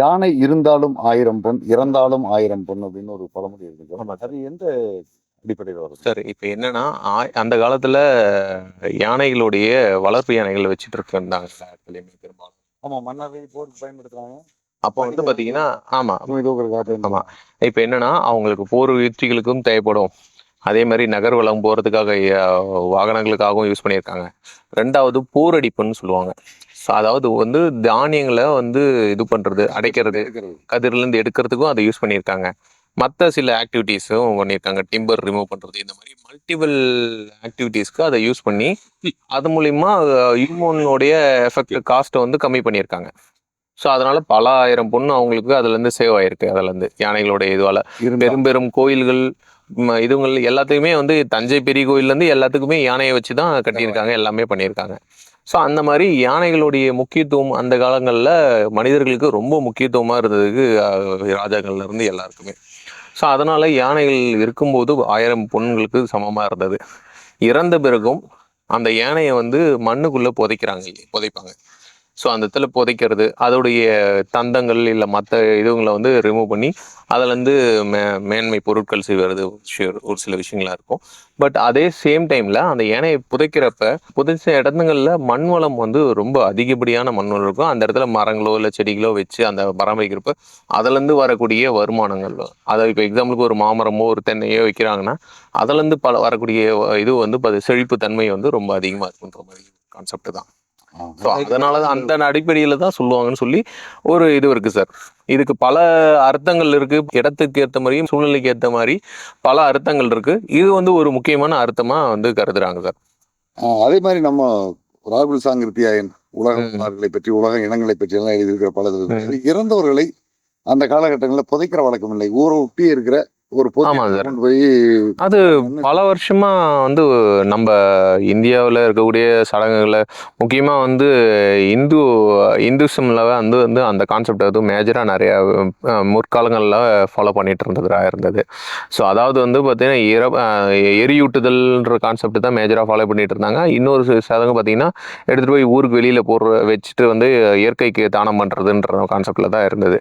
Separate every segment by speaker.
Speaker 1: யானை இருந்தாலும் ஆயிரம் பொன் இறந்தாலும் ஆயிரம் பொன் அப்படின்னு ஒரு பழமொழி இருக்கு. அது எந்த அடிப்படையில் வரும்?
Speaker 2: சார் இப்போ என்னன்னா அந்த காலத்துல யானைகளுடைய வளர்ப்பு யானைகளை வச்சுட்டு இருந்தாங்க. பெரும்பாலும்
Speaker 1: ஆமா மன்னரை போருக்கு பயன்படுத்துறாங்க.
Speaker 2: அப்போ வந்து பாத்தீங்கன்னா ஆமா. ஆமா. இப்போ என்னன்னா அவங்களுக்கு போர் யுத்திகளுக்கும் தேவைப்படும். அதே மாதிரி நகர் வளம் போறதுக்காக வாகனங்களுக்காகவும் யூஸ் பண்ணியிருக்காங்க. ரெண்டாவது போரடிப்புன்னு சொல்லுவாங்க. அதாவது வந்து தானியங்களை வந்து இது பண்றது அடைக்கிறது
Speaker 1: இருக்கிறது.
Speaker 2: கதிர்ல இருந்து எடுக்கிறதுக்கும் அதை யூஸ் பண்ணியிருக்காங்க. மற்ற சில ஆக்டிவிட்டீஸும் பண்ணியிருக்காங்க. டிம்பர் ரிமூவ் பண்றது இந்த மாதிரி மல்டிபிள் ஆக்டிவிட்டீஸ்க்கு அதை யூஸ் பண்ணி அது மூலியமா ஹியூமனோடைய எஃபெக்ட் காஸ்ட்டை வந்து கம்மி பண்ணியிருக்காங்க. ஸோ அதனால பல ஆயிரம் பொண்ணு அவங்களுக்கு அதுல இருந்து சேவ் ஆயிருக்கு அதுல இருந்து யானைகளுடைய இதுவால. பெரும் பெரும் கோயில்கள் இதுங்கள் எல்லாத்தையுமே வந்து தஞ்சை பெரிய கோயில்ல இருந்து எல்லாத்துக்குமே யானையை வச்சு தான் கட்டியிருக்காங்க எல்லாமே பண்ணியிருக்காங்க. ஸோ அந்த மாதிரி யானைகளுடைய முக்கியத்துவம் அந்த காலங்களில் மனிதர்களுக்கு ரொம்ப முக்கியத்துவமாக இருந்ததுக்கு ராஜாக்கள்லேருந்து ராஜாக்கள்ல இருந்து எல்லாருக்குமே. ஸோ அதனால யானைகள் இருக்கும்போது ஆயிரம் பொண்களுக்கு சமமாக இருந்தது. இறந்த பிறகும் அந்த யானையை வந்து மண்ணுக்குள்ளே புதைக்கிறாங்க புதைப்பாங்க. ஸோ அந்த இடத்துல புதைக்கிறது அதோடைய தந்தங்கள் இல்லை மற்ற இதுங்களை வந்து ரிமூவ் பண்ணி அதுலேருந்து மே மேன்மை பொருட்கள் செய்வது ஒரு சில விஷயங்களா இருக்கும். பட் அதே சேம் டைமில் அந்த யானையை புதைக்கிறப்ப புதைச்ச இடத்துங்களில் மண் வளம் வந்து ரொம்ப அதிகப்படியான மண் வளம் இருக்கும். அந்த இடத்துல மரங்களோ இல்லை செடிகளோ வச்சு அந்த பராமரிக்கிறப்ப அதுலேருந்து வரக்கூடிய வருமானங்கள். அதை இப்போ எக்ஸாம்பிளுக்கு ஒரு மாமரமோ ஒரு தென்னையோ வைக்கிறாங்கன்னா அதுலேருந்து பல வரக்கூடிய இது வந்து செழிப்பு தன்மை வந்து ரொம்ப அதிகமாக இருக்குன்ற மாதிரி கான்செப்ட் தான். ஸோ அதனால தான் அந்த அடிப்படையில் தான் சொல்லுவாங்கன்னு சொல்லி ஒரு இது இருக்கு சார் இதுக்கு பல அர்த்தங்கள் இருக்கு. இடத்துக்கு ஏற்ற மாதிரியும் சூழ்நிலைக்கு ஏற்ற மாதிரி பல அர்த்தங்கள் இருக்கு. இது வந்து ஒரு முக்கியமான அர்த்தமா வந்து கருதுறாங்க சார்
Speaker 1: அதே மாதிரி நம்ம ராகுல் சாங்கிருத்தியாயன் உலக. வரலாறுகளை பற்றி உலக இனங்களை பற்றி எல்லாம் எழுதியிருக்கிற பல இறந்தவர்களை அந்த காலகட்டங்களில் புதைக்கிற வழக்கம் இல்லை. ஊரை ஒட்டி இருக்கிற ஒரு பொது போய்
Speaker 2: அது பல வருஷமா வந்து நம்ம இந்தியாவில் இருக்கக்கூடிய சடங்குகளை முக்கியமாக வந்து இந்து இந்துசம்ல வந்து வந்து அந்த கான்செப்ட் வந்து மேஜராக நிறைய முற்காலங்களில் ஃபாலோ பண்ணிட்டு இருந்ததா இருந்தது. ஸோ அதாவது வந்து பார்த்தீங்கன்னா அஹ், எரியூட்டுதல்ன்ற கான்செப்ட் தான் மேஜராக ஃபாலோ பண்ணிட்டு இருந்தாங்க. இன்னொரு சடங்கு பார்த்தீங்கன்னா எடுத்துகிட்டு போய் ஊருக்கு வெளியில் போடுற வச்சுட்டு வந்து இயற்கைக்கு தானம் பண்ணுறதுன்ற கான்செப்டில் தான் இருந்தது.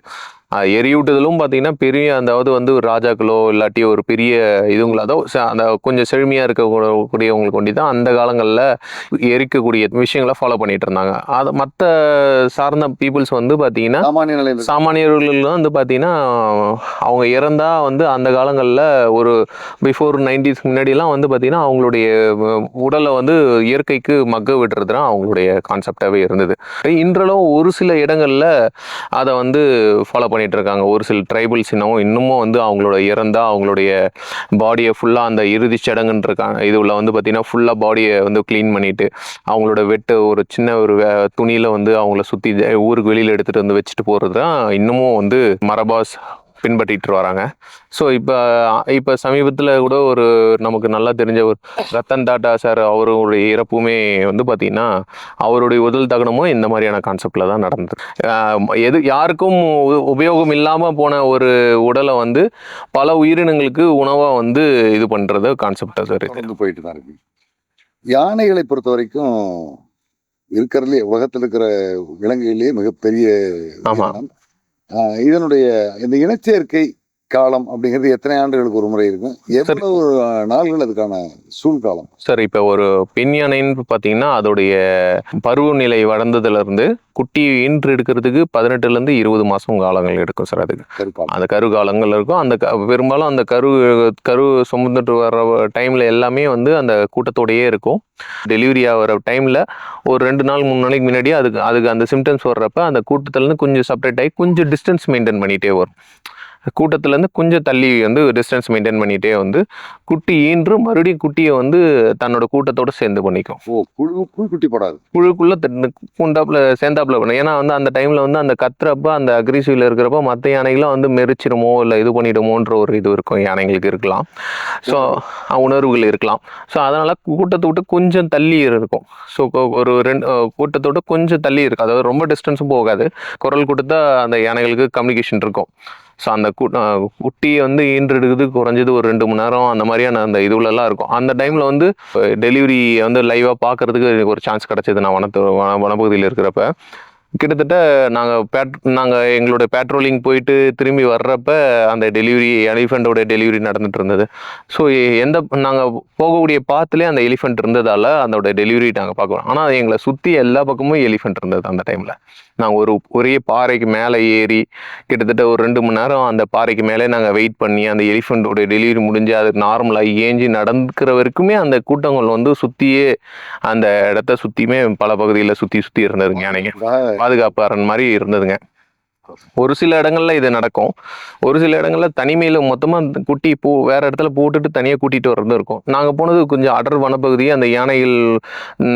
Speaker 2: எரியூட்டுதலும் பார்த்தீங்கன்னா பெரிய அதாவது வந்து ஒரு ராஜாக்களோ இல்லாட்டி ஒரு பெரிய இதுங்களோ ச- அந்த கொஞ்சம் செழுமையாக இருக்கக்கூடியவங்களுக்கு கொண்டு தான் அந்த காலங்களில் எரிக்கக்கூடிய விஷயங்களை ஃபாலோ பண்ணிட்டு இருந்தாங்க. அது மற்ற சார்ந்த பீப்புள்ஸ் வந்து பார்த்தீங்கன்னா
Speaker 1: சாமானிய நிலையில்
Speaker 2: சாமானியர்கள் வந்து பார்த்தீங்கன்னா அவங்க இறந்தா வந்து அந்த காலங்களில் ஒரு பிஃபோர் நைன்டிஸ் முன்னாடிலாம் வந்து பார்த்தீங்கன்னா அவங்களுடைய உடலை வந்து இயற்கைக்கு மக்க விடுறது தான் அவங்களுடைய கான்செப்டாகவே இருந்தது. இன்றளவும் ஒரு சில இடங்களில் அதை வந்து ஃபாலோ பண்ணிட்டு இருக்காங்க ஒரு சில ட்ரைபல்ஸ் இன்னமும் இன்னமும் வந்து அவங்களோட இறந்தால் அவங்களுடைய பாடியை ஃபுல்லாக அந்த இறுதி சடங்குன்ற உள்ள வந்து பார்த்தீங்கன்னா ஃபுல்லாக பாடியை வந்து க்ளீன் பண்ணிட்டு அவங்களோட வெட்டு ஒரு சின்ன ஒரு துணியில் வந்து அவங்கள சுற்றி ஊருக்கு வெளியில் எடுத்துகிட்டு வந்து வச்சுட்டு போகிறது தான் இன்னமும் வந்து மரபாஸ் பின்பற்றிட்டு வராங்க ஸோ இப்போ இப்போ சமீபத்தில் கூட ஒரு நமக்கு நல்லா தெரிஞ்ச ஒரு ரத்தன் டாட்டா சார் அவருடைய இறப்புமே வந்து பார்த்தீங்கன்னா அவருடைய உடல் தகனமும் இந்த மாதிரியான கான்செப்டில் தான் நடந்தது. எது யாருக்கும் உபயோகம் இல்லாமல் போன ஒரு உடலை வந்து பல உயிரினங்களுக்கு உணவாக வந்து இது பண்ணுறது கான்செப்டாக சார்
Speaker 1: போயிட்டு தான் இருக்கு. யானைகளை பொறுத்த வரைக்கும் இருக்கிறதுலே உலகத்தில் இருக்கிற விலங்குகளிலேயே மிகப்பெரிய
Speaker 2: ஆமா.
Speaker 1: இதனுடைய இந்த இனச்சேர்க்கை காலம் அப்படிங்கிறது எத்தனை ஆண்டுகளுக்கு ஒரு முறை இருக்கும்? எவ்வளவு நாள்கள் அதுக்கான சூழ்காலம்
Speaker 2: சார் இப்போ ஒரு பெண் யானைன்னு பார்த்தீங்கன்னா அதோடைய பருவநிலை வளர்ந்ததுலேருந்து குட்டி ஈன்று எடுக்கிறதுக்கு பதினெட்டுலேருந்து இருபது மாதம் காலங்கள் எடுக்கும் சார் அதுக்கு. அந்த கரு காலங்கள் இருக்கும். அந்த பெரும்பாலும் அந்த கரு கரு சுமந்துட்டு வர்ற டைமில் எல்லாமே வந்து அந்த கூட்டத்தோடையே இருக்கும். டெலிவரி ஆகிற டைமில் ஒரு ரெண்டு நாள் மூணு நாளைக்கு முன்னாடியே அதுக்கு அதுக்கு அந்த சிம்டம்ஸ் வர்றப்ப அந்த கூட்டத்துலேருந்து கொஞ்சம் செப்பரேட் ஆகி கொஞ்சம் டிஸ்டன்ஸ் மெயின்டைன் பண்ணிகிட்டே வரும். கூட்டத்துலேருந்து கொஞ்சம் தள்ளி வந்து டிஸ்டன்ஸ் மெயின்டைன் பண்ணிகிட்டே வந்து குட்டி ஈன்று மறுபடியும் குட்டியை வந்து தன்னோட கூட்டத்தோட சேர்ந்து பண்ணிக்கும்.
Speaker 1: ஓ புழு புழு குட்டி போடாது.
Speaker 2: புழுக்குள்ள பூண்டாப்புல சேர்ந்தாப்புல பண்ணும் ஏன்னா வந்து அந்த டைம்ல வந்து அந்த கத்துறப்ப அந்த அக்ரிசிவ்ல இருக்கிறப்ப மற்ற யானைகள்லாம் வந்து மெரிச்சிருமோ இல்லை இது பண்ணிடுமோன்ற ஒரு இது இருக்கும் யானைங்களுக்கு இருக்கலாம். ஸோ உணர்வுகள் இருக்கலாம். ஸோ அதனால கூட்டத்தை விட்டு கொஞ்சம் தள்ளி இருக்கும். ஸோ ஒரு ரெண்டு கூட்டத்தோட கொஞ்சம் தள்ளி இருக்கும். அதாவது ரொம்ப டிஸ்டன்ஸும் போகாது. குரல் கொடுத்தா அந்த யானைகளுக்கு கம்யூனிகேஷன் இருக்கும். ஸோ அந்த கு குட்டியை வந்து ஈன்றெடுக்குது குறைஞ்சது ஒரு ரெண்டு மணி நேரம் அந்த மாதிரியான அந்த இதுலலாம் இருக்கும். அந்த டைமில் வந்து டெலிவரி வந்து லைவாக பார்க்கறதுக்கு எனக்கு ஒரு சான்ஸ் கிடச்சிது நான் வனத்து வன வனப்பகுதியில் இருக்கிறப்ப. கிட்டத்தட்ட நாங்கள் பேட் நாங்கள் எங்களோட பேட்ரோலிங் போயிட்டு திரும்பி வர்றப்ப அந்த டெலிவரி எலிஃபெண்ட்டோட டெலிவரி நடந்துட்டு இருந்தது. ஸோ எந்த நாங்கள் போகக்கூடிய பாத்துலேயே அந்த எலிஃபெண்ட் இருந்ததால் அதோட டெலிவரி நாங்கள் பார்க்குறோம் ஆனால் எங்களை சுற்றி எல்லா பக்கமும் எலிஃபெண்ட் இருந்தது அந்த டைமில் நாங்கள் ஒரு ஒரே பாறைக்கு மேலே ஏறி கிட்டத்தட்ட ஒரு ரெண்டு மணி நேரம் அந்த பாறைக்கு மேலே நாங்கள் வெயிட் பண்ணி அந்த எலிஃபெண்ட்டோட டெலிவரி முடிஞ்சு அது நார்மலாக ஏஞ்சி நடந்துக்கிற வரைக்குமே அந்த கூட்டங்கள் வந்து சுற்றியே அந்த இடத்த சுற்றியுமே பல பகுதியில் சுற்றி சுற்றி இருந்ததுங்க யானைங்க. பாதுகாப்பு அரண் மாதிரி இருந்ததுங்க. ஒரு சில இடங்கள்ல இது நடக்கும். ஒரு சில இடங்கள்ல தனிமையில மொத்தமா அந்த குட்டி பூ வேற இடத்துல போட்டுட்டு தனியா கூட்டிட்டு வர்றது இருக்கும். நாங்க போனது கொஞ்சம் அடர் வனப்பகுதி அந்த யானைகள்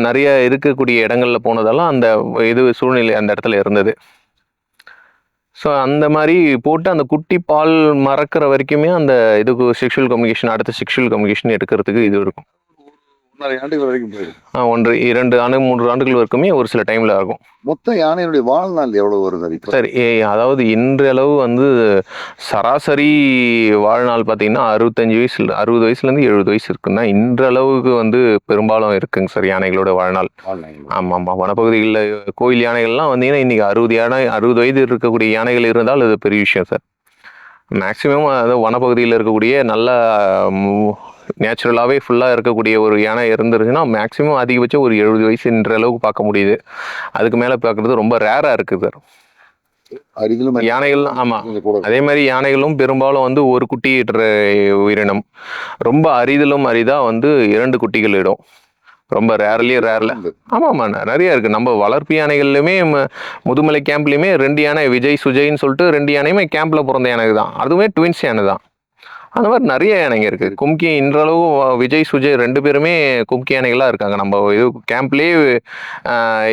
Speaker 2: நிறைய இருக்கக்கூடிய இடங்கள்ல போனதெல்லாம் அந்த இது சூழ்நிலை அந்த இடத்துல இருந்தது. ஸோ அந்த மாதிரி போட்டு அந்த குட்டி பால் மறக்கிற வரைக்குமே அந்த இதுக்கு செக்ஷுவல் கம்யூனிகேஷன் அடுத்த செக்ஷுவல் கம்யூனிகேஷன் எடுக்கிறதுக்கு இது இருக்கும். ஒன்று இரண்டு ஆண்டு மூன்று ஆண்டுகள் வரைக்குமே ஒரு சில டைம்ல ஆகும்.
Speaker 1: மொத்தம் யானையினுடைய வாழ்நாள் எவ்வளவு வருது சார்
Speaker 2: அதாவது இன்றளவு வந்து சராசரி வாழ்நாள் பார்த்தீங்கன்னா அறுபத்தஞ்சு வயசு அறுபது வயசுலேருந்து எழுபது வயசு இருக்குன்னா இன்றளவுக்கு வந்து பெரும்பாலும் இருக்குங்க சார் யானைகளோட வாழ்நாள். ஆமாம் ஆமாம் வனப்பகுதிகளில் கோயில் யானைகள்லாம் வந்தீங்கன்னா இன்றைக்கி அறுபது யானை அறுபது வயது இருக்கக்கூடிய யானைகள் இருந்தால் அது பெரிய விஷயம் சார். மேக்ஸிமம் அது வனப்பகுதியில் இருக்கக்கூடிய நல்ல நேச்சுரலாகவே ஃபுல்லாக இருக்கக்கூடிய ஒரு யானை இருந்துருச்சுன்னா மேக்ஸிமம் அதிகபட்சம் ஒரு எழுபது வயசுன்ற அளவுக்கு பார்க்க முடியுது. அதுக்கு மேலே பார்க்குறது ரொம்ப ரேராக இருக்குது சார் யானைகள் ஆமாம் அதே மாதிரி யானைகளும் பெரும்பாலும் வந்து ஒரு குட்டியிடுற உயிரினம். ரொம்ப அரிதிலும் அரிதாக வந்து இரண்டு குட்டிகள் இடும். ரொம்ப ரேர்லி ரேர்ல
Speaker 1: இருக்கு.
Speaker 2: ஆமாம்மா நிறைய இருக்கு. நம்ம வளர்ப்பு யானைகள்லையுமே முதுமலை கேம்ப்லையுமே ரெண்டு யானை விஜய் சுஜய்ன்னு சொல்லிட்டு ரெண்டு யானையுமே கேம்ப்ல பிறந்த யானை தான். அதுவுமே ட்வின்ஸ் யானை தான் அந்த மாதிரி நிறைய யானைங்க இருக்கு. கும்கி இன்றளவு விஜய் சுஜய் ரெண்டு பேருமே கும்கி யானைகளா இருக்காங்க. நம்ம இது கேம்ப்லேயே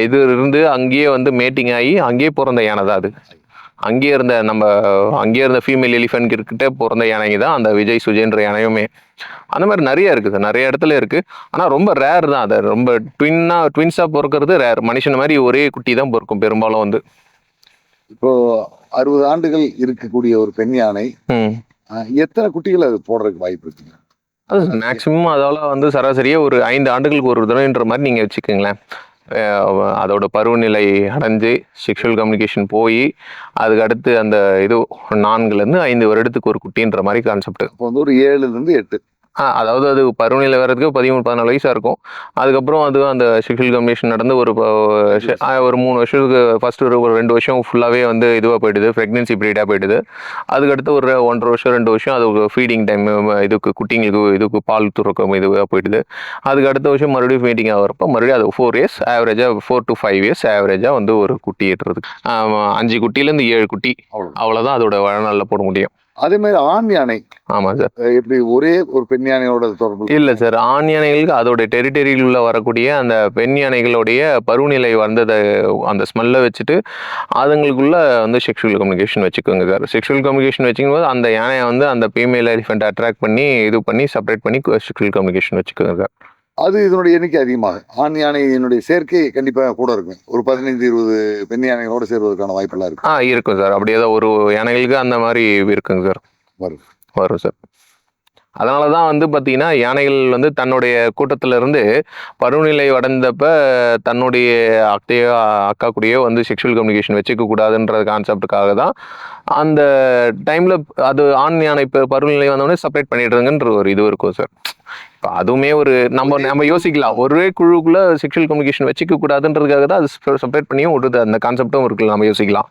Speaker 2: இது இருந்து அங்கேயே வந்து மேட்டிங் ஆகி அங்கேயே பிறந்த யானை தான் அது. அங்கேயே இருந்த நம்ம அங்கேயே இருந்த ஃபீமேல் எலிஃபென்ட் கிட்ட பிறந்த யானைங்க தான் அந்த விஜய் சுஜய்ன்ற யானையுமே. அந்த மாதிரி நிறைய இருக்குது நிறைய இடத்துல இருக்கு. ஆனால் ரொம்ப ரேர் தான் அது. ரொம்ப ட்வின்னா ட்வின்ஸாக பிறக்கிறது ரேர் மனுஷன் மாதிரி ஒரே குட்டி தான் பிறக்கும் பெரும்பாலும் வந்து.
Speaker 1: இப்போ அறுபது ஆண்டுகள் இருக்கக்கூடிய ஒரு பெண் யானை எத்தனை குட்டிகள் அது போடுறதுக்கு வாய்ப்பு இருக்குங்க?
Speaker 2: அது மேக்ஸிமம் அதால வந்து சராசரியாக ஒரு ஐந்து ஆண்டுகளுக்கு ஒரு தடவைன்ற மாதிரி நீங்கள் வச்சுக்கோங்களேன். அதோட பருவநிலை அடைஞ்சு செக்ஷுவல் கம்யூனிகேஷன் போய் அதுக்கு அடுத்து அந்த இது நான்குலேருந்து ஐந்து வருடத்துக்கு ஒரு குட்டின்ற மாதிரி கான்செப்ட்
Speaker 1: அப்போ வந்து ஒரு ஏழுல இருந்து எட்டு.
Speaker 2: அதாவது அது பருவநிலை வர்றதுக்கு பதிமூணு பதினாலு வயசாக இருக்கும். அதுக்கப்புறம் அது அந்த செக்ஷுவல் கம்யூனிகேஷன் நடந்து ஒரு ஒரு மூணு வருஷத்துக்கு ஃபர்ஸ்ட் ஒரு ஒரு ரெண்டு வருஷம் ஃபுல்லாகவே வந்து இதுவாக போயிடுது ப்ரெக்னென்சி பீரியடாக போயிடுது. அதுக்கடுத்து ஒரு ஒன்றரை வருஷம் ரெண்டு வருஷம் அது ஃபீடிங் டைம் இதுக்கு குட்டிங்களுக்கு இதுக்கு பால் துறக்கம் இதுவாக போயிடுது. அதுக்கு அடுத்த வருஷம் மறுபடியும் ஃபீடிங் ஆகிறப்ப மறுபடியும் அது ஃபோர் இயர்ஸ் ஆவரேஜாக ஃபோர் டு ஃபைவ் இயர்ஸ் ஆவரேஜாக வந்து ஒரு குட்டி ஏற்றுறதுக்கு. அஞ்சு குட்டிலேருந்து ஏழு குட்டி. அவ்வளோதான் அதோட வாழ்நாளில் போட முடியும்.
Speaker 1: அதே மாதிரி ஆண் யானை.
Speaker 2: ஆமாம் சார்
Speaker 1: எப்படி ஒரே ஒரு பெண் யானையோட தொடர்பு?
Speaker 2: இல்ல சார் ஆண் யானைகளுக்கு அதோட டெரிட்டரியில் உள்ள வரக்கூடிய அந்த பெண் யானைகளுடைய பருவநிலை வந்ததை அந்த ஸ்மெல்லை வச்சுட்டு அதுங்களுக்குள்ள வந்து செக்ஷுவல் கம்யூனிகேஷன் வச்சுக்கோங்க சார் செக்ஷுவல் கம்யூனிகேஷன் வச்சுக்கும் போது அந்த யானையை வந்து அந்த ஃபீமேல் எலிஃபெண்ட் அட்ராக்ட் பண்ணி இது பண்ணி செப்பரேட் பண்ணி செக்ஷுவல் கம்யூனிகேஷன் வச்சுக்கோங்க சார்
Speaker 1: அது இதனுடைய எண்ணிக்கை அதிகமாகும் ஆண் யானையினுடைய சேர்க்கை கண்டிப்பா கூட இருக்கும். ஒரு பதினைந்து இருபது பெண் யானைகளோட சேர்வதற்கான வாய்ப்பெல்லாம் இருக்கு.
Speaker 2: ஆ இருக்கும் சார். அப்படியே தான் ஒரு யானைகளுக்கு அந்த மாதிரி இருக்குங்க சார்.
Speaker 1: வரும்.
Speaker 2: வரும் சார். அதனால தான் வந்து பார்த்தீங்கன்னா யானைகள் வந்து தன்னுடைய கூட்டத்துல இருந்து பருவநிலை அடைந்தப்ப தன்னுடைய அத்தையோ அக்கா கூடயோ வந்து செக்ஷுவல் கம்யூனிகேஷன் வச்சுக்க கூடாதுன்ற கான்செப்டுக்காக தான் அந்த டைம்ல அது ஆண் யானை இப்போ பருவநிலை வந்தோடனே செப்பரேட் பண்ணிடுறதுங்கன்ற ஒரு இது இருக்கும் சார் இப்போ அதுவுமே ஒரு நம்ம நம்ம யோசிக்கலாம். ஒரே குழுக்குள்ள செக்ஷுவல் கம்யூனிகேஷன் வச்சுக்க கூடாதுன்றதுக்காக தான் அது செப்பரேட் பண்ணியும் விடுது. அந்த கான்செப்டும் இருக்குல்ல நம்ம யோசிக்கலாம்.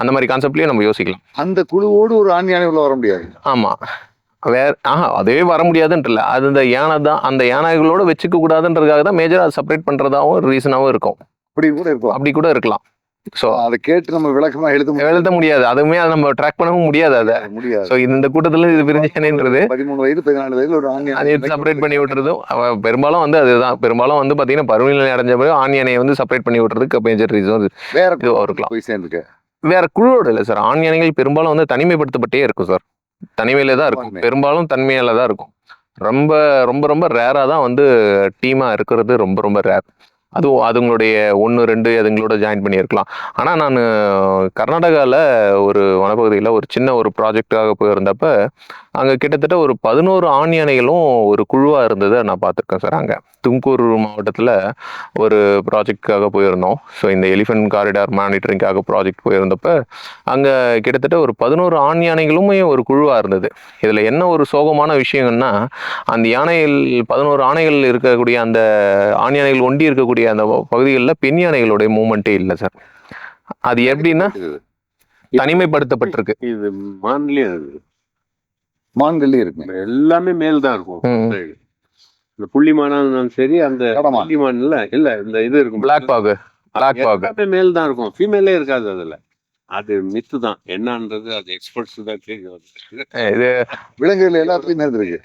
Speaker 2: அந்த மாதிரி கான்செப்ட்லயும் நம்ம யோசிக்கலாம்.
Speaker 1: அந்த குழுவோடு ஒரு ஆண் யானை உள்ள வர முடியாது.
Speaker 2: ஆமா. வேற ஆஹா அதுவே வர முடியாதுன்றல அது இந்த யானை தான் அந்த யானைகளோட வச்சுக்க கூடாதுன்றதுக்காக தான் மேஜரா அதை செப்பரேட் பண்றதாவும் ரீசனாவும் இருக்கும்.
Speaker 1: அப்படி கூட இருக்கலாம்.
Speaker 2: அப்படி கூட இருக்கலாம். ஸோ
Speaker 1: அதை கேட்டு நம்ம விளக்கமா எழுத முடியாது.
Speaker 2: எழுத முடியாது. அதுவுமே அதை நம்ம ட்ராக் பண்ணவும் முடியாது அதை.
Speaker 1: முடியாது.
Speaker 2: ஸோ இந்த கூட்டத்துல இது பிரிஞ்ச யானைன்றது
Speaker 1: பதிமூணு வயது பதினாலு வயதுல ஒரு ஆண்
Speaker 2: அதை
Speaker 1: யானை
Speaker 2: செப்பரேட் பண்ணி விட்டுறதும் பெரும்பாலும் வந்து அதுதான். பெரும்பாலும் வந்து பாத்தீங்கன்னா பருவநிலை அடைஞ்ச பிறகு ஆண் யானையை வந்து செப்பரேட் பண்ணி விட்டுறதுக்கு மேஜர் ரீசன்
Speaker 1: வேற
Speaker 2: இதுவா
Speaker 1: குழுவோட
Speaker 2: இருக்கலாம்.
Speaker 1: போய் சேர்ந்துக்க.
Speaker 2: வேற குழுவோட இல்லை சார் ஆண் யானைகள் பெரும்பாலும் வந்து தனிமைப்படுத்தப்பட்டே இருக்கும் சார் தனிமையில தான் இருக்கும். பெரும்பாலும் தனிமையில தான் இருக்கும். ரொம்ப ரொம்ப ரொம்ப ரேராக தான் வந்து டீமா இருக்கிறது ரொம்ப ரொம்ப ரேர் அதுவும் அதுங்களுடைய ஒன்று ரெண்டு அதுங்களோட ஜாயின் பண்ணியிருக்கலாம். ஆனால் நான் கர்நாடகாவில் ஒரு வனப்பகுதியில் ஒரு சின்ன ஒரு ப்ராஜெக்டாக போயிருந்தப்ப அங்கே கிட்டத்தட்ட ஒரு பதினோரு ஆண் யானைகளும் ஒரு குழுவாக இருந்ததை நான் பார்த்துருக்கேன் சார் அங்கே. தும்கூர் மாவட்டத்தில் ஒரு ப்ராஜெக்டுக்காக போயிருந்தோம். ஸோ இந்த எலிஃபென்ட் காரிடார் மானிட்டரிங்காக ப்ராஜெக்ட் போயிருந்தப்ப அங்கே கிட்டத்தட்ட ஒரு பதினோரு ஆண் யானைகளுமே ஒரு குழுவாக இருந்தது. இதில் என்ன ஒரு சோகமான விஷயம்னா அந்த யானைகள் பதினோரு ஆணைகள் இருக்கக்கூடிய அந்த ஆண் யானைகள் ஒண்டி இருக்கக்கூடிய அந்த பகுதிகளில் பெண் யானைகளுடைய மூமெண்ட்டே இல்லை சார். அது எப்படின்னா தனிமைப்படுத்தப்பட்டிருக்கு.
Speaker 3: இது மான்லயும்
Speaker 1: மான்கள்லயும் இருக்கு
Speaker 3: எல்லாமே மேல் தான் இருக்கும். இந்த புள்ளி மானா இருந்தாலும் சரி அந்த
Speaker 1: கடமான்.
Speaker 3: புள்ளி மான் இல்ல இல்ல இந்த இது இருக்கும்.
Speaker 2: பிளாக் பாகு black bug.
Speaker 3: எல்லாமே மேல் தான் இருக்கும். ஃபீமேலே இருக்காது அதுல. அது மித்து தான். என்னன்றது அது எக்ஸ்பர்ட்ஸ் தான் தெரியும்.
Speaker 2: இது
Speaker 1: விலங்குகள் எல்லாத்துலயும் இருந்திருக்கு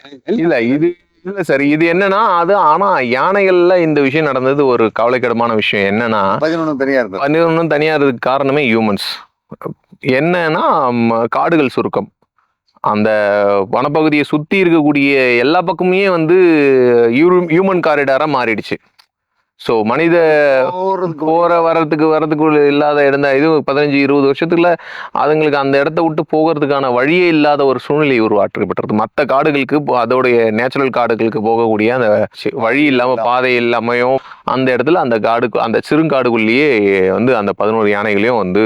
Speaker 2: இல்ல இது இல்ல சார் இது என்னன்னா அது ஆனா யானைகள்ல இந்த விஷயம் நடந்தது ஒரு கவலைக்கிடமான விஷயம் என்னன்னா
Speaker 1: பதினொன்று தனியா இருந்தது.
Speaker 2: பன்னிரண்டும் தனியா இருக்க காரணமே ஹியூமன்ஸ் என்னன்னா காடுகள் சுருக்கம். அந்த வனப்பகுதியை சுற்றி இருக்கக்கூடிய எல்லா பக்கமுமே வந்து ஹியூமன் காரிடாராக மாறிடுச்சு. ஸோ மனித போற வரதுக்கு வரதுக்கு இல்லாத இடம் இது பதினஞ்சு இருபது வருஷத்துக்குள்ள அதுங்களுக்கு அந்த இடத்த விட்டு போகிறதுக்கான வழியே இல்லாத ஒரு சூழ்நிலை உருவாக்கப்பட்டிருக்கு மற்ற காடுகளுக்கு அதோடைய நேச்சுரல் காடுகளுக்கு போகக்கூடிய அந்த வழி இல்லாம பாதை இல்லாமையும் அந்த இடத்துல அந்த காடு அந்த சிறுங்காடுக்குள்ளேயே வந்து அந்த பதினோரு யானைகளையும் வந்து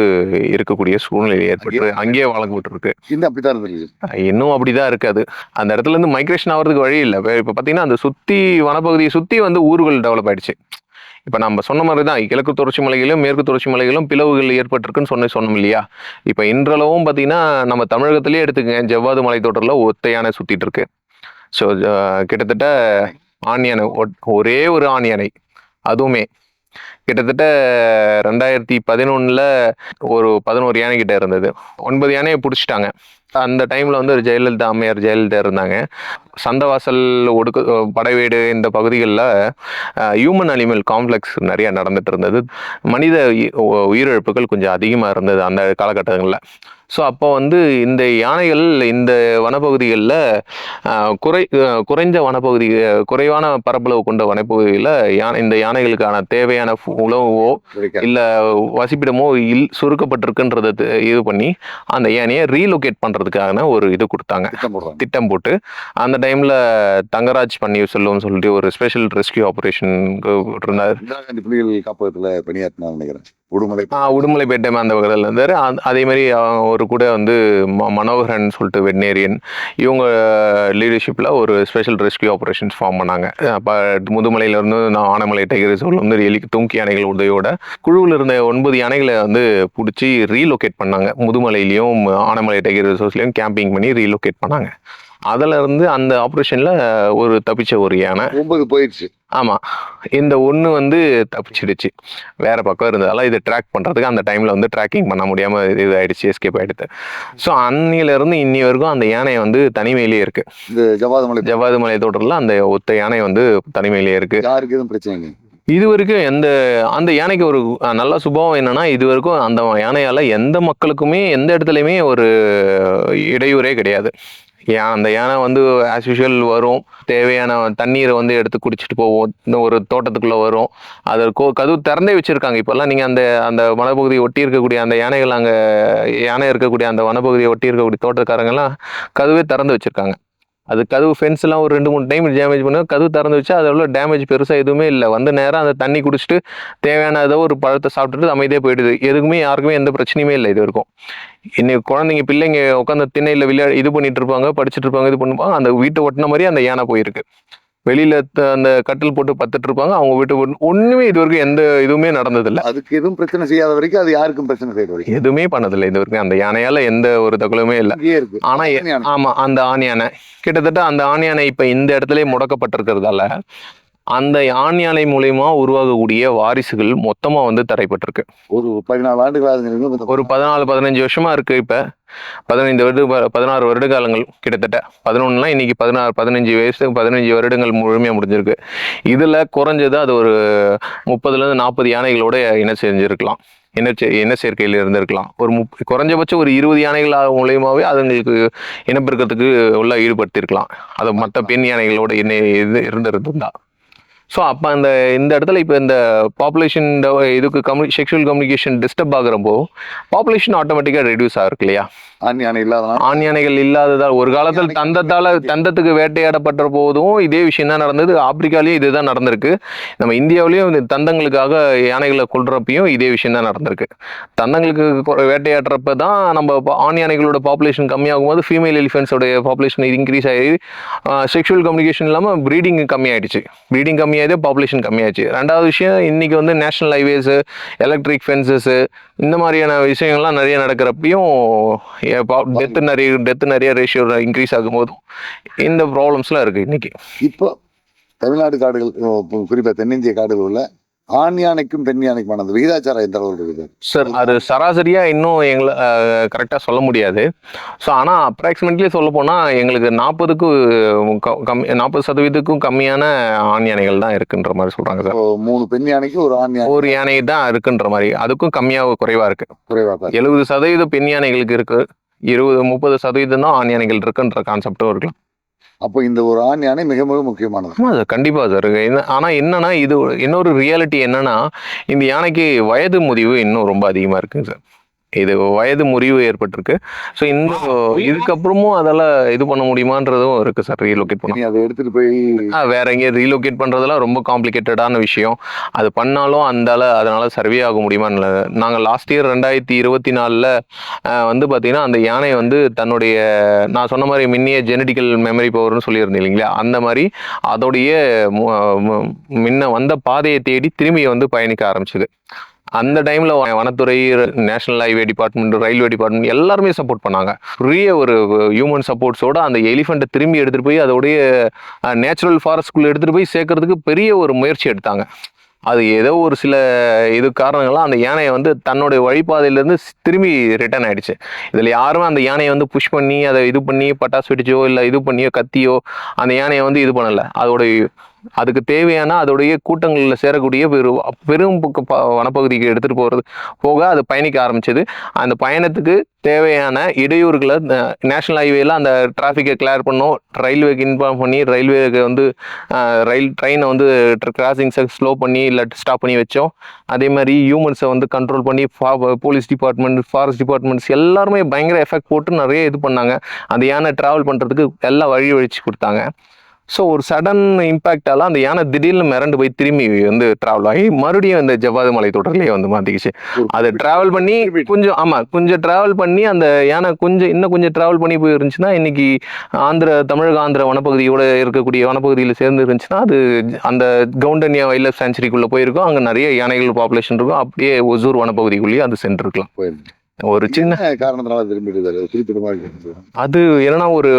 Speaker 2: இருக்கக்கூடிய சூழ்நிலை ஏற்பட்டு அங்கேயே வளர்க்கப்பட்டு இருக்கு
Speaker 1: இன்னும் அப்படித்தான் இருந்திருக்கு
Speaker 2: இன்னும் அப்படிதான் இருக்காது அந்த இடத்துல இருந்து மைக்ரேஷன் ஆகிறதுக்கு வழி இல்லை. இப்போ பார்த்தீங்கன்னா அந்த சுத்தி வனப்பகுதியை சுத்தி வந்து ஊர்கள் டெவலப் ஆயிடுச்சு. இப்போ நம்ம சொன்ன மாதிரி தான் கிழக்கு தொடர்ச்சி மலையிலும் மேற்கு தொடர்ச்சி மலையிலும் பிளவுகள் ஏற்பட்டிருக்குன்னு சொன்ன சொன்னோம் இல்லையா? இப்போ இன்றளவும் பார்த்தீங்கன்னா நம்ம தமிழகத்திலே எடுத்துக்கங்க ஜவ்வாது மலைத்தொடரில் ஒத்த யானை இருக்கு. ஸோ கிட்டத்தட்ட ஆண் யானை ஒட்- ஒரே ஒரு ஆண் யானை அதுவுமே. கிட்டத்தட்ட ரெண்டாயிரத்தி பதினொன்றில் ஒரு பதினோரு யானை கிட்ட இருந்தது. ஒன்பது யானையை பிடிச்சிட்டாங்க. அந்த டைமில் வந்து ஒரு ஜெயலலிதா அம்மையார் ஜெயலலிதா இருந்தாங்க. சந்தவாசல் ஒடுக்கு படைவீடு இந்த பகுதிகளில் ஹியூமன் அனிமல் காம்ப்ளெக்ஸ் நிறைய நடந்துட்டு இருந்தது. மனித உயிரிழப்புகள் கொஞ்சம் அதிகமாக இருந்தது அந்த காலகட்டங்களில். ஸோ அப்போ வந்து இந்த யானைகள் இந்த வனப்பகுதிகளில் குறை குறைந்த வனப்பகுதி குறைவான பரப்பளவு கொண்ட வனப்பகுதியில் யானை இந்த யானைகளுக்கான தேவையான உணவோ. இல்லை வசிப்பிடமோ இல் சுருக்கப்பட்டிருக்குன்றதை இது பண்ணி அந்த யானையை ரீலொகேட் பண்ணுறதுக்கான ஒரு இது கொடுத்தாங்க.
Speaker 1: திட்டம்
Speaker 2: போட்டு அந்த டைமில் தங்கராஜ் பன்னீர்செல்வம் சொல்லிட்டு ஒரு ஸ்பெஷல் ரெஸ்கியூ ஆப்ரேஷன் இருந்தார்
Speaker 1: புலிகள் காப்பகத்துல பணியாற்றினார் நினைக்கிறேன். உடுமலை
Speaker 2: உடுமலைப்பேட்டை அந்த பக்கத்தில் இருந்தார் அதே மாதிரி அவங்க கூட வந்து ம மனோகரன் சொல்லிட்டு வெட்னேரியன் இவங்க லீடர்ஷிப்பில் ஒரு ஸ்பெஷல் ரெஸ்கியூ ஆப்ரேஷன்ஸ் ஃபார்ம் பண்ணாங்க. அப்போ முதுமலையிலேருந்து நான் ஆனமலை டைகர் ரிசர்வ்ல வந்து எலி தூங்கி யானைகள் உதவியோட குழுவில் இருந்த ஒன்பது யானைகளை வந்து பிடிச்சி ரீலொகேட் பண்ணாங்க. முதுமலையிலையும் ஆனமலை டைகர் ரிசர்வ்ஸ்லையும் கேம்பிங் பண்ணி ரீலொகேட் பண்ணாங்க. அதில் இருந்து அந்த ஆப்ரேஷனில் ஒரு தப்பிச்ச ஒரு யானை.
Speaker 1: ஒன்பது போயிடுச்சு
Speaker 2: ஆமாம் இந்த ஒன்று வந்து தப்பிச்சிடுச்சு. வேற பக்கம் இருந்ததால இதை ட்ராக் பண்ணுறதுக்கு அந்த டைமில் வந்து ட்ராக்கிங் பண்ண முடியாமல் இது ஆயிடுச்சு எஸ்கேப் ஆயிடுது. ஸோ அன்னிலேருந்து இன்னி வரைக்கும் அந்த யானை வந்து தனிமையிலேயே இருக்கு.
Speaker 1: இந்த ஜவாது மலை
Speaker 2: ஜவ்வாது மலை தோட்டத்தில் அந்த ஒத்த யானை வந்து தனிமையிலேயே இருக்கு.
Speaker 1: யாருக்கு எதுவும் பிரச்சனை இல்லை
Speaker 2: இது வரைக்கும் எந்த அந்த யானைக்கு ஒரு நல்ல சுபாவம் என்னன்னா இது வரைக்கும் அந்த யானையால எந்த மக்களுக்குமே எந்த இடத்துலையுமே ஒரு இடையூறே கிடையாது. யா- அந்த யானை வந்து ஆஸ் யூஷுவல் வரும். தேவையான தண்ணீரை வந்து எடுத்து குடிச்சிட்டு போவோம். இன்னும் ஒரு தோட்டத்துக்குள்ளே வரும். அது கோ கதவு திறந்தே வச்சுருக்காங்க. இப்போல்லாம் நீங்கள் அந்த அந்த வனப்பகுதியை ஒட்டி இருக்கக்கூடிய அந்த யானைகள் அங்கே யானை இருக்கக்கூடிய அந்த வனப்பகுதியை ஒட்டி இருக்கக்கூடிய தோட்டக்காரங்கெல்லாம் கதவே திறந்து வச்சுருக்காங்க. அது கதவு ஃபென்ஸ்லாம் ஒரு ரெண்டு மூணு டைம் டேமேஜ் பண்ணுவோம் கதவு திறந்து வச்சா அதில் டேமேஜ் பெருசாக எதுவுமே இல்லை. வந்து நேரம் அந்த தண்ணி குடிச்சிட்டு தேவையான ஏதோ ஒரு பழத்தை சாப்பிட்டுட்டு அமைதியாக போயிடுது. எதுக்குமே யாருக்குமே எந்த பிரச்சனையுமே இல்லை இது வரைக்கும். இன்னைக்கு குழந்தைங்க பிள்ளைங்க உட்காந்து திண்ணையில் விளையாடி இது பண்ணிட்டு இருப்பாங்க படிச்சுட்டு இருப்பாங்க இது பண்ணுவாங்க. அந்த வீட்டை ஒட்டின மாதிரி அந்த யானை போயிருக்கு. வெளியில அந்த கட்டில் போட்டு பத்துட்டு இருப்பாங்க. அவங்க வீட்டு ஒண்ணு- ஒண்ணுமே இது வரைக்கும் எந்த இதுவுமே நடந்ததில்ல.
Speaker 1: அதுக்கு எதுவும் பிரச்சனை செய்யாத வரைக்கும் அது யாருக்கும் பிரச்சனை செய்யற வரைக்கும்.
Speaker 2: எதுவுமே பண்ணதில்லை இது வரைக்கும். அந்த யானையால எந்த ஒரு தகவலுமே இல்லை.
Speaker 1: இருக்கு.
Speaker 2: ஆனா. ஆமா அந்த ஆண் யானை. கிட்டத்தட்ட அந்த ஆண் யானை இப்ப இந்த இடத்துல முடக்கப்பட்டிருக்கிறதால அந்த யானை மூலியமா உருவாகக்கூடிய வாரிசுகள் மொத்தமா வந்து தடைப்பட்டிருக்கு
Speaker 1: ஒரு பதினாலு ஆண்டுகள் ஆகுது
Speaker 2: ஒரு பதினாலு பதினஞ்சு வருஷமா இருக்கு இப்ப. பதினைந்து வருட பதினாறு வருட காலங்கள் கிட்டத்தட்ட. பதினொன்னுலாம் இன்னைக்கு பதினாறு பதினஞ்சு வயசு பதினஞ்சு வருடங்கள் முழுமையா முடிஞ்சிருக்கு. இதுல குறைஞ்சது அது ஒரு முப்பதுல இருந்து நாற்பது யானைகளோட இன செஞ்சிருக்கலாம் இனச்சே இன சேர்க்கையில் இருந்திருக்கலாம். ஒரு முப் குறைஞ்சபட்சம் ஒரு இருபது யானைகள் மூலியமாவே அதுங்களுக்கு இனப்பெருக்கத்துக்கு உள்ள ஈடுபடுத்தியிருக்கலாம் அது மற்ற பெண் யானைகளோட இணை இது இருந்திருந்தா ஸோ அப்போ அந்த இந்த இடத்துல இப்போ இந்த பாப்புலேஷன் இதுக்கு கம்யூனி செக்ஷுவல் கம்யூனிகேஷன் டிஸ்டர்ப் ஆகிறப்போ பாப்புலேஷன் ஆட்டோமேட்டிக்காக ரெடியூஸ் ஆகிருக்கு இல்லையா?
Speaker 1: ஆண் யானை இல்லாதனால?
Speaker 2: ஆண் யானைகள் இல்லாததால் ஒரு காலத்தில் தந்தத்தால தந்தத்துக்கு வேட்டையாடப்பட்ட போதும் இதே விஷயம் தான் நடந்தது. ஆப்பிரிக்காலேயும் இதுதான் நடந்திருக்கு. நம்ம இந்தியாவிலையும் இந்த தந்தங்களுக்காக யானைகளை கொல்றப்பையும் இதே விஷயம் தான் நடந்திருக்கு. தந்தங்களுக்கு வேட்டையாடுறப்ப தான் நம்ம ஆண் யானைகளோட பாப்புலேஷன் கம்மியாகும் போது ஃபீமேல் எலிஃபென்ட்ஸோட பாப்புலேஷன் இன்க்ரீஸ் ஆகி செக்ஷுவல் கம்யூனிகேஷன் இல்லாமல் ப்ரீடிங் கம்மியாயிடுச்சு. ப்ரீடிங் கம்மியாயதே பாப்புலேஷன் கம்மியாச்சு. ரெண்டாவது விஷயம் இன்னைக்கு வந்து நேஷனல் ஹைவேஸு எலக்ட்ரிக் ஃபென்சஸ்ஸு இந்த மாதிரியான விஷயங்கள்லாம் நிறைய நடக்கிறப்பையும் டெத்து நிறைய டெத்து நிறைய ரேஷியோ இன்க்ரீஸ் ஆகும்போதும் இந்த ப்ராப்ளம்ஸ்லாம் இருக்குது இன்னைக்கு.
Speaker 1: இப்போ தமிழ்நாடு காடுகள் இப்போ குறிப்பா தென்னிந்திய காடுகள் உள்ள ஆண் யானைக்கும் பெண் யானைக்குமான அந்த விகிதாச்சாரம் எந்த அளவுக்கு இருக்குது.
Speaker 2: சார் அது சராசரியாக இன்னும் எங்களை கரெக்டாக சொல்ல முடியாது. ஸோ ஆனால் அப்ராக்சிமேட்லி சொல்ல போனால் எங்களுக்கு நாற்பதுக்கு கம்மி நாற்பது சதவீதத்துக்கும் கம்மியான ஆண் யானைகள் தான் இருக்குன்ற மாதிரி சொல்கிறாங்க சார்.
Speaker 1: மூணு பெண் யானைக்கு ஒரு ஆண் யானை.
Speaker 2: ஒரு யானை தான் இருக்குன்ற மாதிரி. அதுக்கும் கம்மியாக குறைவாக இருக்குது
Speaker 1: குறைவா தான்
Speaker 2: எழுபது சதவீதம் பெண் யானைகளுக்கு இருக்கு. இருபது முப்பது சதவீதம் தான் ஆண் யானைகள் இருக்குன்ற கான்செப்டும் இருக்கலாம்
Speaker 1: அப்போ இந்த ஒரு ஆண் யானை மிக மிக முக்கியமானது.
Speaker 2: ஆமாம் சார் கண்டிப்பாக சார் என்ன ஆனால் என்னன்னா இது இன்னொரு ரியாலிட்டி என்னன்னா இந்த யானைக்கு வயது முதிவு இன்னும் ரொம்ப அதிகமாக இருக்குங்க சார். இது வயது முறிவு ஏற்பட்டிருக்கு. ஸோ இந்த இதுக்கப்புறமும் அதெல்லாம் இது பண்ண முடியுமான்றதும் இருக்கு சார் ரீலோகேட் பண்ண.
Speaker 1: அதை எடுத்துட்டு போய்
Speaker 2: வேற எங்கேயும் ரீலோகேட் பண்றதெல்லாம் ரொம்ப காம்ப்ளிகேட்டடான விஷயம். அது பண்ணாலும் அந்தால அதனால சர்வே ஆக முடியுமான்னு இல்லை. நாங்க லாஸ்ட் இயர் ரெண்டாயிரத்தி இருபத்தி நாலுல வந்து பாத்தீங்கன்னா அந்த யானை வந்து தன்னுடைய நான் சொன்ன மாதிரி மின்னிய ஜெனடிக்கல் மெமரி பவர்னு சொல்லியிருந்தேன் இல்லைங்களா? அந்த மாதிரி அதோடைய முன்ன வந்த பாதையை தேடி திரும்பி வந்து பயணிக்க ஆரம்பிச்சது. அந்த டைமில் வனத்துறை national highway department railway department எல்லாருமே சப்போர்ட் பண்ணாங்க. பெரிய ஒரு ஹியூமன் சப்போர்ட்ஸோட அந்த எலிஃபெண்ட்டை திரும்பி எடுத்துகிட்டு போய் அதோடைய நேச்சுரல் ஃபாரஸ்ட்குள்ளே எடுத்துகிட்டு போய் சேர்க்கறதுக்கு பெரிய ஒரு முயற்சி எடுத்தாங்க. அது ஏதோ ஒரு சில இது காரணங்களாக அந்த யானையை வந்து தன்னுடைய வழிபாதையிலேருந்து திரும்பி ரிட்டர்ன் ஆகிடுச்சு இதில் யாருமே அந்த யானையை வந்து புஷ் பண்ணி அதை இது பண்ணி பட்டாசு வெடிச்சோ இல்லை இது பண்ணியோ கத்தியோ அந்த யானையை வந்து இது பண்ணலை. அதோடைய அதுக்கு தேவையான அதோடைய கூட்டங்களில் சேரக்கூடிய பெரு பெரும் ப- வனப்பகுதிக்கு எடுத்துகிட்டு போகிறது போக அது பயணிக்க ஆரம்பிச்சது. அந்த பயணத்துக்கு தேவையான இடையூறுகளை நேஷனல் ஹைவேல அந்த டிராஃபிக்கை கிளியர் பண்ணோம். ரயில்வேக்கு இன்ஃபார்ம் பண்ணி ரயில்வேக்கு வந்து ரயில் ட்ரெயினை வந்து கிராசிங்ஸை ஸ்லோ பண்ணி இல்லை ஸ்டாப் பண்ணி வச்சோம். அதே மாதிரி ஹியூமன்ஸை வந்து கண்ட்ரோல் பண்ணி போலீஸ் டிபார்ட்மெண்ட் ஃபாரஸ்ட் டிபார்ட்மெண்ட்ஸ் எல்லாருமே பயங்கர எஃபெக்ட் போட்டு நிறைய இது பண்ணாங்க. அந்த யானை ட்ராவல் பண்ணுறதுக்கு எல்லாம் வழி வழிச்சு கொடுத்தாங்க. ஸோ ஒரு சடன் இம்பேக்டால அந்த யானை திடீர்னு மிரண்டு போய் திரும்பி வந்து ட்ராவல் ஆகி மறுபடியும் இந்த ஜவ்வாது மலை தொடர்லேயே வந்து மாற்றிக்கிச்சு அது டிராவல் பண்ணி கொஞ்சம் ஆமாம் கொஞ்சம் டிராவல் பண்ணி அந்த யானை கொஞ்சம் இன்னும் கொஞ்சம் டிராவல் பண்ணி போய் இருந்துச்சுன்னா இன்னைக்கு ஆந்திர தமிழக ஆந்திர வனப்பகுதியோட இருக்கக்கூடிய வனப்பகுதியில் சேர்ந்து இருந்துச்சுன்னா அது அந்த கவுண்டன்யா வைல்ட் லைஃப் சான்ச்சுரிக்குள்ளே போயிருக்கும். அங்கே நிறைய யானைகள் பாப்புலேஷன் இருக்கும். அப்படியே ஒசூர் வனப்பகுதிக்குள்ளேயே அது சென்றிருக்கலாம்.
Speaker 1: போயிருக்கு
Speaker 2: ஒரு சின்ன
Speaker 1: காரணத்தினால திரும்பிடுது குறிப்பிட்ட மாதிரி
Speaker 2: அது என்னன்னா ஒரு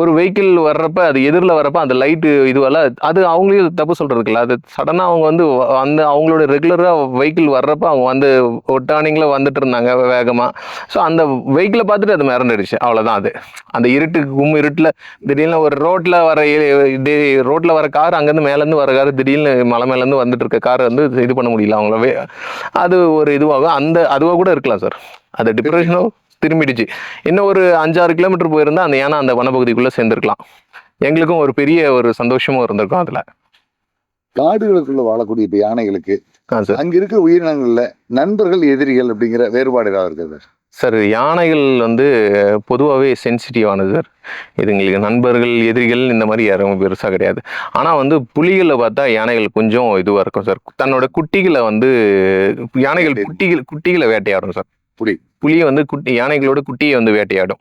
Speaker 2: ஒரு வெஹிக்கிள் வர்றப்ப அது எதிரில் வர்றப்ப அந்த லைட்டு இதுவெல்லாம் அது அவங்களே தப்பு சொல்றதுக்குல்ல. அது சடனாக அவங்க வந்து அந்த அவங்களோட ரெகுலராக வெஹிக்கிள் வர்றப்ப அவங்க வந்து ஒரு டேர்னிங்கில் வந்துட்டு இருந்தாங்க வேகமாக ஸோ அந்த வெஹிக்கிளை பார்த்துட்டு அது மிரண்டுடுச்சு. அவ்வளோதான் அது. அந்த இருட்டுக்கு கும் இருட்டில் திடீர்னு ஒரு ரோட்டில் வர ரோட்டில் வர கார் அங்கேருந்து மேலேருந்து வர கார் திடீர்னு மலை மேலேருந்து வந்துட்டு இருக்க கார் வந்து இது பண்ண முடியல அவங்கள. அது ஒரு இதுவாகும். அந்த அதுவாக கூட இருக்கலாம் சார் அது டிப்ரெஷனோ திரும்பிடுச்சு. இன்னும் ஒரு அஞ்சாறு கிலோமீட்டர் போயிருந்தா அந்த யானை அந்த வனப்பகுதிக்குள்ள சேர்ந்துருக்கலாம். எங்களுக்கும் ஒரு பெரிய ஒரு சந்தோஷமும் இருந்திருக்கும் அதுல.
Speaker 1: காடுகளுக்குள்ள வாழக்கூடிய இப்ப யானைகளுக்கு அங்க இருக்கிற உயிரினங்கள்ல நண்பர்கள் எதிரிகள் அப்படிங்கிற வேறுபாடு ஏதாவது இருக்குது
Speaker 2: சார்? யானைகள் வந்து பொதுவாகவே சென்சிட்டிவானது சார். இதுங்களுக்கு நண்பர்கள் எதிரிகள் இந்த மாதிரி யாரும் பெருசாக கிடையாது. ஆனால் வந்து புலிகளை பார்த்தா யானைகள் கொஞ்சம் இதுவாக இருக்கும் சார். தன்னோட குட்டிகளை வந்து யானைகள் குட்டிகள் குட்டிகளை வேட்டையாடும் சார்.
Speaker 1: புலி.
Speaker 2: புலி வந்து குட்டி யானைகளோட குட்டியை வந்து வேட்டையாடும்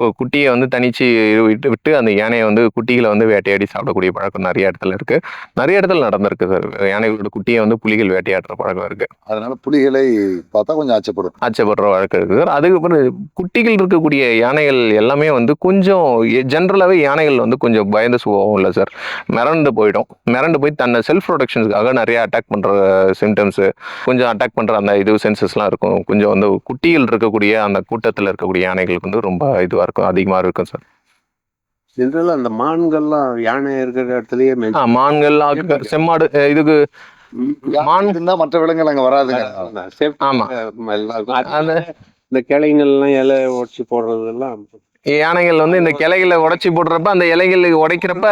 Speaker 2: குட்டியை வந்து தனிச்சு விட்டு விட்டு அந்த யானையை வந்து குட்டிகளை வந்து வேட்டையாடி சாப்பிடக்கூடிய பழக்கம் நிறைய இடத்துல இருக்கு. நிறைய இடத்துல நடந்திருக்கு சார். யானைகளோட குட்டியை வந்து புலிகள் வேட்டையாடுற பழக்கம் இருக்கு.
Speaker 1: அதனால புலிகளை பார்த்தா கொஞ்சம் ஆச்சப்படும்.
Speaker 2: ஆச்சப்படுற வழக்கம் இருக்குது சார். அதுக்கப்புறம் குட்டிகள் இருக்கக்கூடிய யானைகள் எல்லாமே வந்து கொஞ்சம் ஜென்ரலாகவே யானைகள் வந்து கொஞ்சம் பயந்த சுபாவம் இல்லை சார். மிரண்டு போயிடும். மிரண்டு போய் தன்னை செல்ஃப் ப்ரொடெக்ஷன்ஸ்க்காக நிறைய அட்டாக் பண்ணுற சிம்டம்ஸு கொஞ்சம் அட்டாக் பண்ணுற அந்த இது சென்சஸ்லாம் இருக்கும். கொஞ்சம் வந்து குட்டிகள் இருக்கக்கூடிய அந்த கூட்டத்தில் இருக்கக்கூடிய யானைகளுக்கு வந்து ரொம்ப இதுவாக இருக்கும் அதிகமாக இருக்கும் சார்.
Speaker 3: ஜென்ரலா அந்த மான்கள்லாம் யானை இருக்கிற இடத்துலயே
Speaker 2: மான்கள் செம்மாடு இதுக்கு மான்
Speaker 1: மான் இருந்தா மற்ற விலங்குகள் அங்க வராதுங்க.
Speaker 3: அந்த safety
Speaker 2: ஆமா.
Speaker 3: எல்லாருக்கும். இந்த கிளைங்கள்லாம் இலை உடச்சி போடுறதெல்லாம்
Speaker 2: யானைகள் வந்து இந்த கிளைகளை உடைச்சி போடுறப்ப அந்த இலைகள் உடைக்கிறப்ப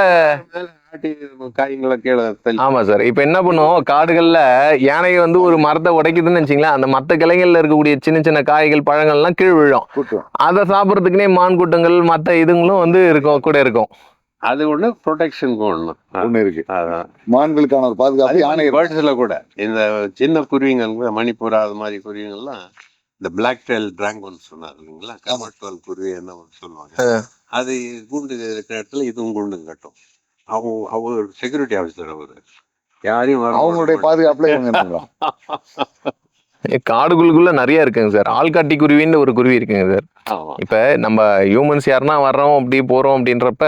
Speaker 2: ஆமா சார். இப்போ என்ன பண்ணுவோம்? காடுகள்ல யானை வந்து ஒரு மரத்தை உடைக்குதுன்னு வச்சுங்களேன் அந்த மத்த கிளைகள்ல இருக்கக்கூடிய சின்ன சின்ன காய்கள் பழங்கள்லாம் கீழ் விழும். அதை சாப்பிட்றதுக்குனே மான் கூட்டங்கள் மத்த இதுங்களும் வந்து இருக்கும் கூட இருக்கும்.
Speaker 3: அது ஒண்ணு ப்ரொடெக்ஷனுக்கு ஒண்ணு.
Speaker 1: ஒண்ணு இருக்கு.
Speaker 3: அதான்.
Speaker 1: மான்களுக்கான ஒரு பாதுகாப்பு யானை.
Speaker 3: பேர்ட்ஸ்ல கூட இந்த சின்ன குருவிங்கள் கூட மணிப்புறா அது மாதிரி குருவிங்கள்லாம் இந்த பிளாக் டெயில் டிராங்கன் சொன்னார் இல்லைங்களா? கமர்டுவல் குருவி என்ன சொல்லுவாங்க. அது கூண்டு இருக்கிற இடத்துல இதுவும் கூண்டு கட்டும். அவங்க அவர் செக்யூரிட்டி ஆஃபீஸர் அவரு. யாரையும்
Speaker 1: அவங்களுடைய பாதுகாப்புல இவங்க
Speaker 2: காடுகளுக்குள்ள நிறைய இருக்குங்க சார். ஆள்காட்டி குருவின்னு ஒரு குருவி இருக்குங்க சார். இப்போ நம்ம ஹியூமன்ஸ் யாருன்னா வர்றோம் அப்படி போகிறோம் அப்படின்றப்ப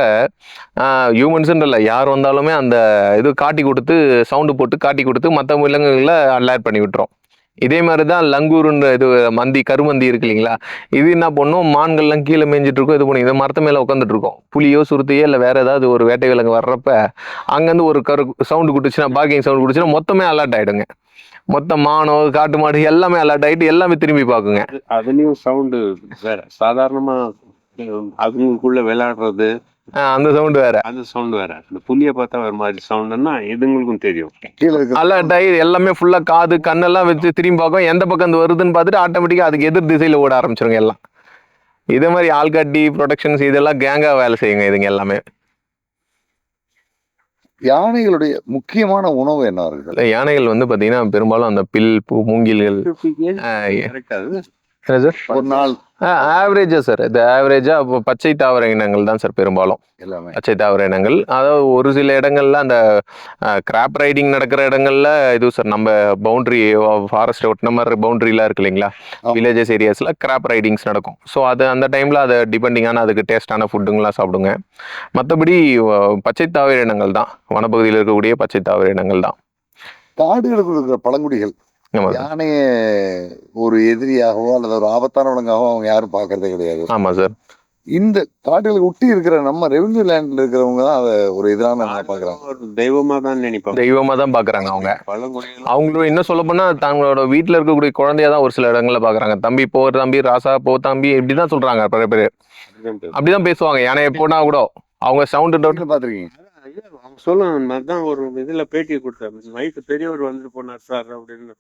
Speaker 2: ஹியூமன்ஸுன்ற இல்லை யார் வந்தாலுமே அந்த இது காட்டி கொடுத்து சவுண்டு போட்டு காட்டி கொடுத்து மற்ற விலங்குகளை அலர்ட் பண்ணி விட்டுரும். இதே மாதிரி தான் லங்கூருன்ற இது மந்தி கருமந்தி இருக்கு இல்லைங்களா? இது என்ன பண்ணும்? மான்கள்லாம் கீழே மேய்ஞ்சிட்டு இருக்கும் இது பண்ணும். இந்த மரத்து மேலே உட்காந்துட்டு இருக்கும் புளியோ சுருத்தையோ இல்லை வேற ஏதாவது ஒரு வேட்டை விலங்கு வர்றப்ப அங்கேருந்து ஒரு கரு சவுண்டு கொடுத்துச்சுன்னா பாக்கிங் சவுண்டு கொடுத்துச்சுன்னா மொத்தமே அலர்ட் ஆயிடுங்க. மொத்த மானோ காட்டு மாடு எல்லாமே அலர்ட் ஆயிட்டு எல்லாமே திரும்பி பார்க்குங்க.
Speaker 3: அதுலேயும் அதுலயும் சவுண்டு வேற. சாதாரணமா அதுங்களுக்குள்ள விளையாடுறது
Speaker 2: அந்த சவுண்டு வேற.
Speaker 3: அந்த சவுண்ட் வேற. இந்த புலியை பார்த்தா ஒரு மாதிரி சவுண்டுன்னா இதுங்களுக்கும் தெரியும்.
Speaker 1: கீழே இருக்க
Speaker 2: அலர்ட் ஆகி எல்லாமே ஃபுல்லா காது கண்ணெல்லாம் வச்சு திரும்பி பார்க்கும். எந்த பக்கம் இருந்து வருதுன்னு பார்த்துட்டு ஆட்டோமேட்டிக்கா அதுக்கு எதிர் திசையில ஓட ஆரம்பிச்சிருங்க எல்லாம். இதே மாதிரி ஆள்காட்டி ப்ரொடெக்ஷன்ஸ் இதெல்லாம் கேங்கா வேலை செய்யுங்க இதுங்க எல்லாமே.
Speaker 1: யானைகளுடைய முக்கியமான உணவு என்ன இருக்கு
Speaker 2: இல்ல, யானைகள் வந்து பாத்தீங்கன்னா பெரும்பாலும் அந்த பில் பூ மூங்கில்கள்
Speaker 1: ஒரு நாள்
Speaker 2: ஆவரேஜா சார் இது ஆவரேஜா பச்சை தாவர இனங்கள் தான் சார் பெரும்பாலும்.
Speaker 1: எல்லாமே.
Speaker 2: பச்சை தாவர இனங்கள். அதாவது ஒரு சில இடங்கள்ல அந்த கிராப் ரைடிங் நடக்கிற இடங்கள்ல இது சார் நம்ம பவுண்டரி ஃபாரஸ்ட் ஒட்டின மாதிரி பவுண்டரிலாம் இருக்கு இல்லைங்களா. வில்லேஜஸ் ஏரியாஸ்ல கிராப் ரைடிங்ஸ் நடக்கும். ஸோ அது அந்த டைம்ல அதை டிபெண்டிங்கான அதுக்கு டேஸ்டான ஃபுட்டுங்களாம் சாப்பிடுங்க. மற்றபடி பச்சை தாவர இனங்கள் தான். வனப்பகுதியில் இருக்கக்கூடிய பச்சை தாவர இனங்கள் தான்.
Speaker 1: காடுகளுக்கு இருக்கிற பழங்குடிகள் யானைய ஒரு எதிரியாகவோ அல்லது ஒரு ஆபத்தான விலங்காகவோ அவங்க யாரும் பார்க்கறதே கிடையாது.
Speaker 2: ஆமா சார்
Speaker 1: இந்த காடுகளுக்கு ஒட்டி இருக்கிற நம்ம ரெவென்யூ லேண்ட்ல இருக்கிறவங்க தான் அதை ஒரு எதிரான பாக்குறாங்க
Speaker 3: ஒரு தெய்வமா தான் நினைப்பாங்க.
Speaker 2: தெய்வமா தான் பாக்குறாங்க அவங்க. அவங்களும் என்ன சொல்ல போனா தங்களோட வீட்டில் இருக்கக்கூடிய குழந்தையா தான் ஒரு சில இடங்கள்ல பாக்குறாங்க தம்பி போ தம்பி ராசா போ தம்பி இப்படிதான் சொல்றாங்க நிறைய பேர். அப்படிதான் பேசுவாங்க. யானையை போனா கூட அவங்க சவுண்டு
Speaker 1: பாத்திருக்கீங்க.
Speaker 3: அவங்க சொல்லுவாங்க அதான் ஒரு இதுல பேட்டி கொடுத்தாரு. நைட்டு பெரியவர் வந்துட்டு போனார் சார் அப்படின்னு.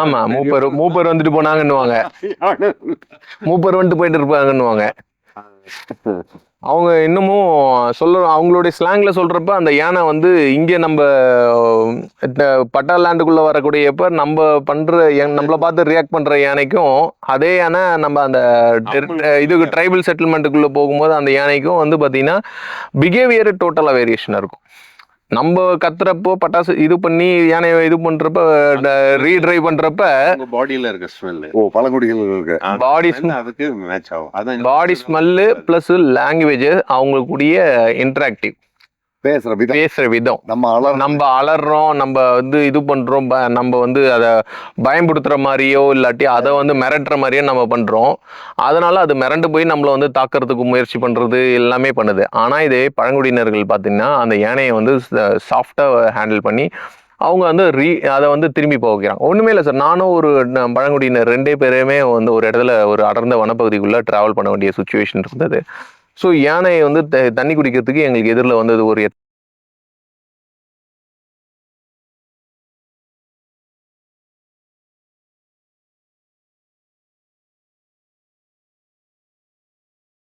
Speaker 2: ஆமா மூப்பர் மூப்பர் வந்துட்டு போனாங்கன்னுவாங்க. மூப்பர் வந்துட்டு போயிட்டு இருப்பாங்கன்னுவாங்க அவங்க இன்னமும் சொல்ல அவங்களுடைய ஸ்லாங்ல சொல்றப்ப அந்த யானை வந்து இங்கே நம்ம பட்டா லேண்டுக்குள்ள வரக்கூடியப்ப நம்ம பண்ற நம்மள பார்த்து ரியாக்ட் பண்ற யானைக்கும் அதே யானை நம்ம அந்த இதுக்கு ட்ரைபல் செட்டில்மெண்ட்டுக்குள்ள போகும்போது அந்த யானைக்கும் வந்து பாத்தீங்கன்னா பிஹேவியர் டோட்டலா வேரியேஷன் இருக்கும். நம்ம கத்துறப்போ பட்டாசு இது பண்ணி யானையை இது பண்றப்ப ரீட்ரைவ் பண்றப்ப
Speaker 3: உங்க பாடியில இருக்க ஸ்மெல்
Speaker 1: ஓ பழங்குடிகள் இருக்கு.
Speaker 2: Body
Speaker 3: அதுக்கு மேட்ச் ஆகும். அதான்
Speaker 2: பாடி ஸ்மெல்லு ப்ளஸ் லாங்குவேஜ் அவங்களுக்குடைய இன்டராக்டிவ்
Speaker 1: பேசுற விதம்.
Speaker 2: பேசுற விதம்.
Speaker 1: நம்ம அலர்
Speaker 2: நம்ம அலறோம் நம்ம வந்து இது பண்றோம் நம்ம வந்து அதை பயன்படுத்துற மாதிரியோ இல்லாட்டி அதை வந்து மிரட்டுற மாதிரியோ நம்ம பண்றோம். அதனால அது மிரண்டு போய் நம்மளை வந்து தாக்குறதுக்கு முயற்சி பண்றது எல்லாமே பண்ணுது. ஆனா இதே பழங்குடியினர்கள் பார்த்தீங்கன்னா அந்த யானையை வந்து சாஃப்டா ஹேண்டில் பண்ணி அவங்க வந்து ரீ அதை வந்து திரும்பி போக வைக்கிறாங்க. ஒண்ணுமே இல்லை சார் நானும் ஒரு பழங்குடியினர் ரெண்டே பேருமே வந்து ஒரு இடத்துல ஒரு அடர்ந்த வனப்பகுதிக்குள்ள டிராவல் பண்ண வேண்டிய சுச்சுவேஷன் இருந்தது. ஸோ யானையை வந்து த- தண்ணி குடிக்கிறதுக்கு எங்களுக்கு எதிரில் வந்தது ஒரு